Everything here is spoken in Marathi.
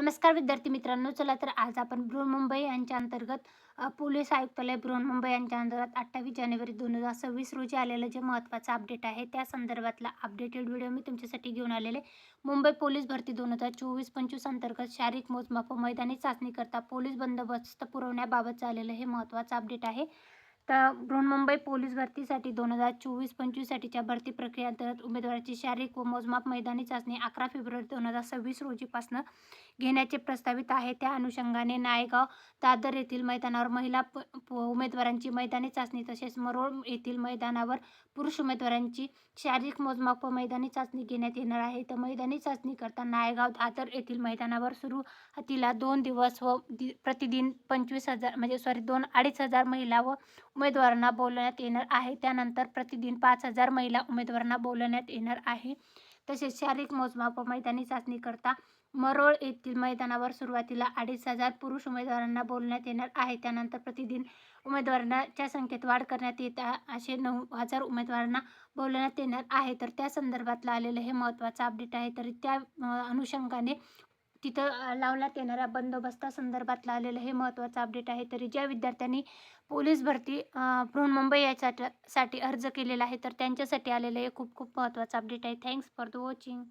नमस्कार विद्यार्थी मित्रांनो चला तर आज आपण बृहन्मुंबई यांच्या अंतर्गत पोलीस आयुक्तालय बृहन्मुंबई यांच्या अंतर्गत अठ्ठावीस जानेवारी दोन हजार सव्वीस रोजी आलेलं जे महत्त्वाचं अपडेट आहे त्या संदर्भातला अपडेटेड व्हिडिओ मी तुमच्यासाठी घेऊन आलेले मुंबई पोलीस भरती दोन हजार चोवीस पंचवीस अंतर्गत शारीरिक मोजमाप मैदानी चाचणीकरता पोलीस बंदोबस्त पुरवण्याबाबत झालेलं हे महत्त्वाचं अपडेट आहे. तर बृहन्मुंबई पोलीस भरतीसाठी दोन हजार चोवीस पंचवीससाठीच्या भरती प्रक्रियेअंतर्गत उमेदवाराची शारीरिक व मोजमाप मैदानी चाचणी अकरा फेब्रुवारी दोन हजार सव्वीस रोजीपासून घेण्याचे प्रस्तावित आहे. त्या अनुषंगाने नायगाव दादर येथील मैदानावर महिला उमेदवारांची मैदानी चाचणी तसेच मरोळ येथील मैदानावर पुरुष उमेदवारांची शारीरिक मोजमाप व मैदानी चाचणी घेण्यात येणार आहे. तर मैदानी चाचणी करता नायगाव दादर येथील मैदानावर सुरू तिला दोन दिवस व प्रतिदिन पंचवीस हजार म्हणजे सॉरी दोन अडीच हजार महिला व उमेदवारांना बोलवण्यात येणार आहे. त्यानंतर प्रतिदिन पाच हजार महिला उमेदवारांना बोलवण्यात येणार आहे. तसेच शारीरिक मोजमाप व मैदानी चाचणी करता मरोळ येथील मैदानावर सुरुवातीला अडीच हजार पुरुष उमेदवारांना बोलण्यात येणार आहे. त्यानंतर प्रतिदिन उमेदवारांच्या संख्येत वाढ करण्यात येत असे नऊ हजार उमेदवारांना बोलवण्यात येणार आहे. तर त्या संदर्भातलं आलेलं हे महत्त्वाचं अपडेट आहे. तर त्या अनुषंगाने तिथं लावण्यात येणाऱ्या बंदोबस्तासंदर्भातलं आलेलं हे महत्त्वाचं अपडेट आहे. तरी ज्या विद्यार्थ्यांनी पोलीस भरती बृहन मुंबई याच्यासाठी अर्ज केलेला आहे तर त्यांच्यासाठी आलेलं हे खूप खूप महत्त्वाचं अपडेट आहे. Thanks for the watching